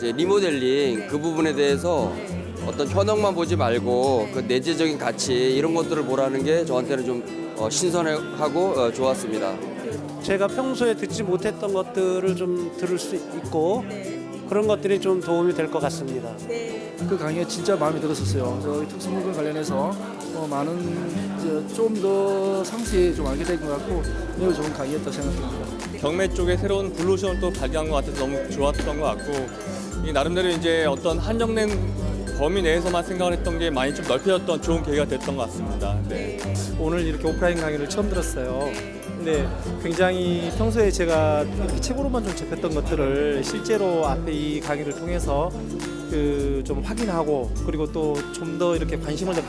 이제 리모델링 그 부분에 대해서 어떤 현황만 보지 말고 그 내재적인 가치 이런 것들을 보라는 게 저한테는 좀 어, 신선하고 어, 좋았습니다. 제가 평소에 듣지 못했던 것들을 좀 들을 수 있고 그런 것들이 좀 도움이 될 것 같습니다. 그 강의가 진짜 마음에 들었었어요. 저희 특수물건 관련해서 어, 많은 좀 더 상세히 좀 알게 된 것 같고 매우 좋은 강의였다고 생각합니다. 경매 쪽에 새로운 블루션을 또 발견한 것 같아서 너무 좋았던 것 같고 이 나름대로 이제 어떤 한정된 범위 내에서만 생각을 했던 게 많이 좀 넓혀졌던 좋은 계기가 됐던 것 같습니다. 네. 오늘 이렇게 오프라인 강의를 처음 들었어요. 근데 굉장히 평소에 제가 이렇게 책으로만 좀 접했던 것들을 실제로 앞에 이 강의를 통해서 그 좀 확인하고 그리고 또 좀 더 이렇게 관심을 더 가-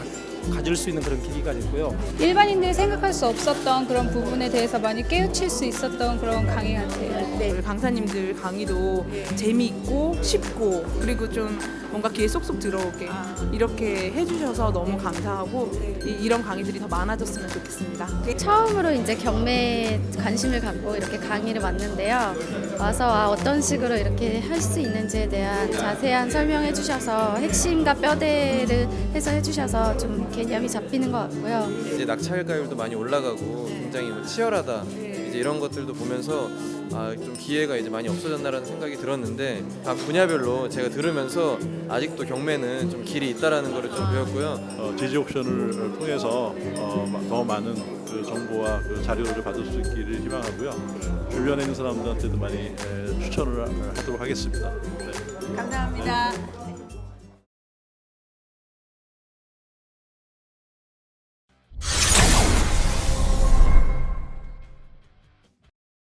가질 수 있는 그런 계기가 됐고요. 일반인들이 생각할 수 없었던 그런 부분에 대해서 많이 깨우칠 수 있었던 그런 강의 같아요. 네, 우리 강사님들 강의도 재미있고 쉽고 그리고 좀 뭔가 귀에 쏙쏙 들어오게 이렇게 해주셔서 너무 감사하고 이, 런 강의들이 더 많아졌으면 좋겠습니다. 처음으로 이제 경매 에 관심을 갖고 이렇게 강의를 왔는데요. 와서 아, 어떤 식으로 이렇게 할 수 있는지에 대한 자세한 설명해 주셔서 핵심과 뼈대를 해서 해주셔서 좀 개념이 잡히는 것 같고요. 이제 낙찰가율도 많이 올라가고 굉장히 뭐 치열하다 이제 이런 것들도 보면서 아 좀 기회가 이제 많이 없어졌나라는 생각이 들었는데 각 분야별로 제가 들으면서 아직도 경매는 좀 길이 있다라는 거를 좀 배웠고요. 어, 지지 옵션을 통해서 어, 마- 더 많은 그 정보와 그 자료를 받을 수 있기를 희망하고요. 주변에 있는 사람들한테도 많이 에, 추천을 하- 하도록 하겠습니다. 네. 감사합니다.